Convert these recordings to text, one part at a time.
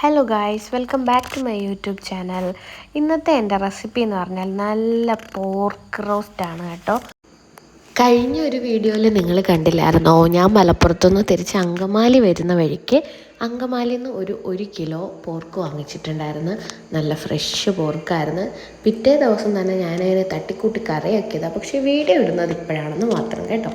Hello guys welcome back to my YouTube channel ഇന്നത്തെ എന്റെ recipe എന്ന് പറഞ്ഞാൽ നല്ല പോർക്ക് റോസ്റ്റാണ് കേട്ടോ. കഴിഞ്ഞ ഒരു വീഡിയോയിൽ നിങ്ങൾ കണ്ടില്ലായിരുന്നോ? ഞാൻ മലപ്പുറത്തുനിന്ന് തിരിച്ച് അങ്കമാലി വരുന്ന വഴിക്ക് അങ്കമാലിയിൽ നിന്ന് ഒരു ഒരു കിലോ പോർക്ക് വാങ്ങിച്ചിട്ടുണ്ടായിരുന്നു. നല്ല ഫ്രഷ് പോർക്കായിരുന്നു പിറ്റേ ദിവസം തന്നെ ഞാനതിനെ തട്ടിക്കൂട്ടി കറിയാക്കിയതാണ് പക്ഷേ വീഡിയോ ഇടുന്നത് ഇപ്പോഴാണെന്ന് മാത്രം കേട്ടോ.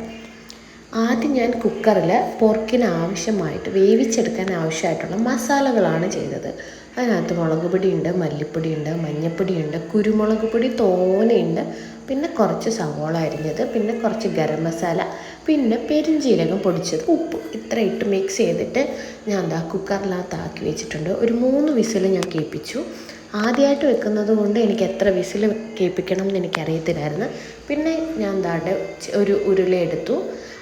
ആദ്യം ഞാൻ കുക്കറിൽ പോർക്കിന് ആവശ്യമായിട്ട് വേവിച്ചെടുക്കാൻ ആവശ്യമായിട്ടുള്ള മസാലകളാണ് ചെയ്തത്. അതിനകത്ത് മുളക് പൊടിയുണ്ട് മല്ലിപ്പൊടിയുണ്ട് മഞ്ഞൾപ്പൊടിയുണ്ട് കുരുമുളക് പൊടി തോനെയുണ്ട് പിന്നെ കുറച്ച് സവോള അരിഞ്ഞത് പിന്നെ കുറച്ച് ഗരം മസാല പിന്നെ പെരുംജീരകം പൊടിച്ചത് ഉപ്പ്. ഇത്ര ഇട്ട് മിക്സ് ചെയ്തിട്ട് ഞാൻ എന്താ കുക്കറിനകത്ത് ആക്കി വെച്ചിട്ടുണ്ട്. ഒരു മൂന്ന് വിസിൽ ഞാൻ കേൾപ്പിച്ചു. ആദ്യമായിട്ട് വെക്കുന്നത് കൊണ്ട് എനിക്ക് എത്ര വിസിൽ കേൾപ്പിക്കണം എന്ന് എനിക്കറിയത്തില്ലായിരുന്നു. പിന്നെ ഞാൻ എന്താണ്ട് ഒരു ഉരുളി എടുത്തു.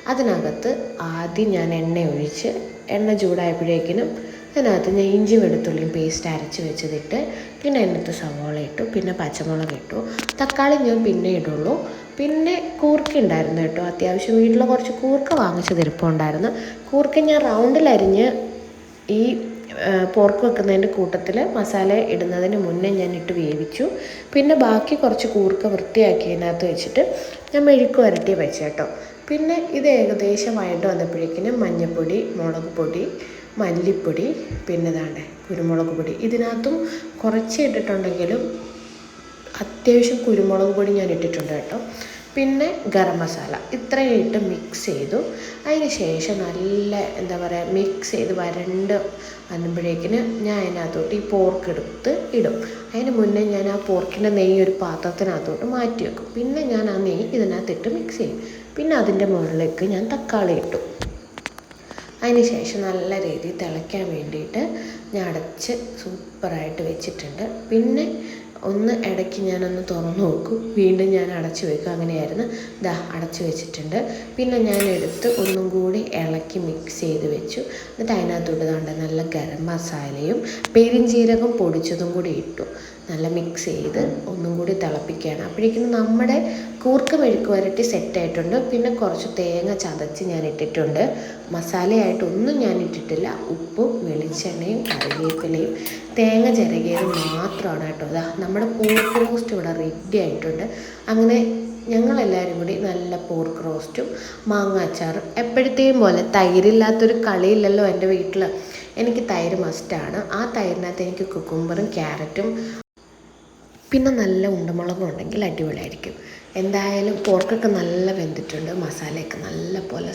അതിനകത്ത് ആദ്യം ഞാൻ എണ്ണ ഒഴിച്ച് എണ്ണ ചൂടായപ്പോഴേക്കിനും അതിനകത്ത് ഞാൻ ഇഞ്ചി വെളുത്തുള്ളിയും പേസ്റ്റ് അരച്ച് വെച്ചതിട്ട് പിന്നെ അതിനകത്ത് സവോള ഇട്ടു പിന്നെ പച്ചമുളക് ഇട്ടു. തക്കാളി ഞാൻ പിന്നെ ഇടുള്ളൂ. പിന്നെ കൂർക്ക ഉണ്ടായിരുന്നു കേട്ടോ. അത്യാവശ്യം വീട്ടിൽ കുറച്ച് കൂർക്ക വാങ്ങിച്ചത് ഇരിപ്പുണ്ടായിരുന്നു. കൂർക്ക ഞാൻ റൗണ്ടിലരിഞ്ഞ് ഈ പോർക്ക് വെക്കുന്നതിന്റെ കൂട്ടത്തിൽ മസാല ഇടുന്നതിന് മുന്നേ ഞാൻ ഇട്ട് വേവിച്ചു. പിന്നെ ബാക്കി കുറച്ച് കൂർക്ക വൃത്തിയാക്കി അതിനകത്ത് വെച്ചിട്ട് ഞാൻ മെഴുക്ക് വരട്ടി വെച്ച കേട്ടോ. പിന്നെ ഇത് ഏകദേശം വഴണ്ട് വന്നപ്പോഴേക്കിനും മഞ്ഞൾപ്പൊടി മുളക് പൊടി മല്ലിപ്പൊടി പിന്നെ ഇതാണ്ട് കുരുമുളക് പൊടി. ഇതിനകത്തും കുറച്ച് ഇട്ടിട്ടുണ്ടെങ്കിലും അത്യാവശ്യം കുരുമുളക് പൊടി ഞാൻ ഇട്ടിട്ടുണ്ട് കേട്ടോ. പിന്നെ ഗരം മസാല. ഇത്രയും ഇട്ട് മിക്സ് ചെയ്തു. അതിന് ശേഷം നല്ല എന്താ പറയുക മിക്സ് ചെയ്ത് വരണ്ട് വന്നുമ്പോഴേക്കിന് ഞാൻ അതിനകത്തോട്ട് ഈ പോർക്ക് എടുത്ത് ഇടും. അതിന് മുന്നേ ഞാൻ ആ പോർക്കിന്റെ നെയ്യ് ഒരു പാത്രത്തിനകത്തോട്ട് മാറ്റി വെക്കും. പിന്നെ ഞാൻ ആ നെയ്യ് ഇതിനകത്തിട്ട് മിക്സ് ചെയ്യും. പിന്നെ അതിന്റെ മുകളിലേക്ക് ഞാൻ തക്കാളി ഇട്ടു. അതിന് ശേഷം നല്ല രീതിയിൽ തിളയ്ക്കാൻ വേണ്ടിയിട്ട് ഞാൻ അടച്ച് സൂപ്പറായിട്ട് വെച്ചിട്ടുണ്ട്. പിന്നെ ഒന്ന് ഇടയ്ക്ക് ഞാനൊന്ന് തുറന്നു നോക്കും. വീണ്ടും ഞാൻ അടച്ചു വെക്കും. അങ്ങനെയായിരുന്നു. ദാ അടച്ചു വെച്ചിട്ടുണ്ട്. പിന്നെ ഞാൻ എടുത്ത് ഒന്നും കൂടി ഇളക്കി മിക്സ് ചെയ്ത് വെച്ചു. എന്നിട്ട് അതിനകത്തോട്ട് കണ്ട നല്ല ഗരം മസാലയും പെരിഞ്ജീരകം പൊടിച്ചതും കൂടി ഇട്ടു. നല്ല മിക്സ് ചെയ്ത് ഒന്നും കൂടി തിളപ്പിക്കുകയാണ്. അപ്പോഴേക്കും നമ്മുടെ കൂർക്ക മെഴുക്ക് വരട്ടി സെറ്റായിട്ടുണ്ട് പിന്നെ കുറച്ച് തേങ്ങ ചതച്ച് ഞാൻ ഇട്ടിട്ടുണ്ട്. മസാലയായിട്ടൊന്നും ഞാൻ ഇട്ടിട്ടില്ല. ഉപ്പും വെളിച്ചെണ്ണയും കറിവേപ്പിലയും തേങ്ങ ചിരകിയത് മാത്രമാണ് കേട്ടോ. അതാ നമ്മുടെ പോർക്ക് റോസ്റ്റ് ഇവിടെ റെഡി ആയിട്ടുണ്ട്. അങ്ങനെ ഞങ്ങളെല്ലാവരും കൂടി നല്ല പോർക്ക് റോസ്റ്റും മാങ്ങ അച്ചാറും എപ്പോഴത്തെയും പോലെ തൈരില്ലാത്തൊരു കളിയില്ലല്ലോ എന്റെ വീട്ടിൽ എനിക്ക് തൈര് മസ്റ്റാണ് ആ തൈരിനകത്ത് എനിക്ക് കുക്കുംബറും ക്യാരറ്റും പിന്നെ നല്ല ഉണ്ടമുളകും ഉണ്ടെങ്കിൽ അടിപൊളിയായിരിക്കും. എന്തായാലും പോർക്കൊക്കെ നല്ല വെന്തിട്ടുണ്ട്. മസാലയൊക്കെ നല്ല പോലെ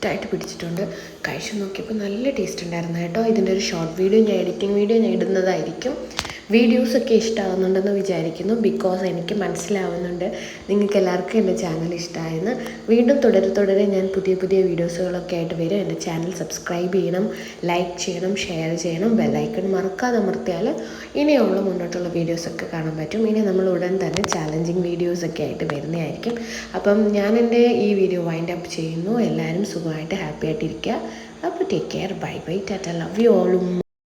സെറ്റായിട്ട് പിടിച്ചിട്ടുണ്ട്. കഴിച്ചു നോക്കിയപ്പോൾ നല്ല ടേസ്റ്റ് ഉണ്ടായിരുന്നു കേട്ടോ. ഇതിന്റെ ഒരു ഷോർട്ട് വീഡിയോ ഞാൻ എഡിറ്റിംഗ് വീഡിയോ ഞാൻ ഇടുന്നതായിരിക്കും. വീഡിയോസൊക്കെ ഇഷ്ടമാകുന്നുണ്ടെന്ന് വിചാരിക്കുന്നു. ബിക്കോസ് എനിക്ക് മനസ്സിലാവുന്നുണ്ട്. നിങ്ങൾക്ക് എല്ലാവർക്കും എന്റെ ചാനൽ ഇഷ്ടമായെന്ന് വീണ്ടും തുടരെ തുടരെ ഞാൻ പുതിയ പുതിയ വീഡിയോസുകളൊക്കെ ആയിട്ട് വരും. എന്റെ ചാനൽ സബ്സ്ക്രൈബ് ചെയ്യണം ലൈക്ക് ചെയ്യണം ഷെയർ ചെയ്യണം ബെല്ലൈക്കൺ മറക്കാതെ അമർത്തിയാൽ ഇനിയുള്ള മുന്നോട്ടുള്ള വീഡിയോസൊക്കെ കാണാൻ പറ്റും. ഇനി നമ്മൾ ഉടൻ തന്നെ ചാലഞ്ചിങ് വീഡിയോസൊക്കെ ആയിട്ട് വരുന്നതായിരിക്കും. അപ്പം ഞാൻ എന്റെ ഈ വീഡിയോ വൈൻഡ് അപ്പ് ചെയ്യുന്നു. എല്ലാവരും സുഖമായിട്ട് ഹാപ്പി ആയിട്ടിരിക്കുക. അപ്പോൾ take care bye bye ta-ta love you ഓളും